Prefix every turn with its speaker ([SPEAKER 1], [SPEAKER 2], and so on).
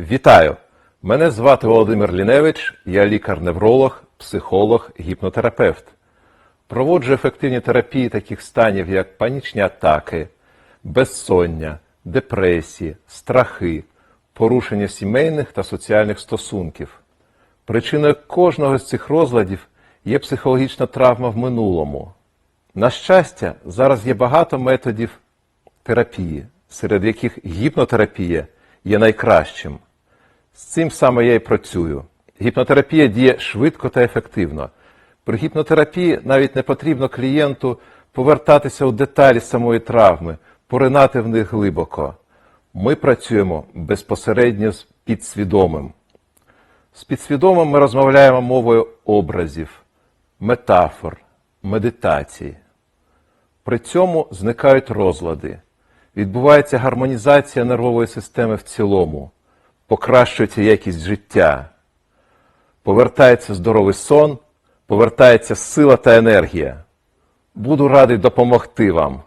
[SPEAKER 1] Вітаю! Мене звати Володимир Ліневич, я лікар-невролог, психолог, гіпнотерапевт. Проводжу ефективні терапії таких станів, як панічні атаки, безсоння, депресії, страхи, порушення сімейних та соціальних стосунків. Причиною кожного з цих розладів є психологічна травма в минулому. На щастя, зараз є багато методів терапії, серед яких гіпнотерапія є найкращим. З цим саме я і працюю. Гіпнотерапія діє швидко та ефективно. При гіпнотерапії навіть не потрібно клієнту повертатися у деталі самої травми, поринати в них глибоко. Ми працюємо безпосередньо з підсвідомим. З підсвідомим ми розмовляємо мовою образів, метафор, медитацій. При цьому зникають розлади, відбувається гармонізація нервової системи в цілому, покращується якість життя, повертається здоровий сон, повертається сила та енергія. Буду радий допомогти вам.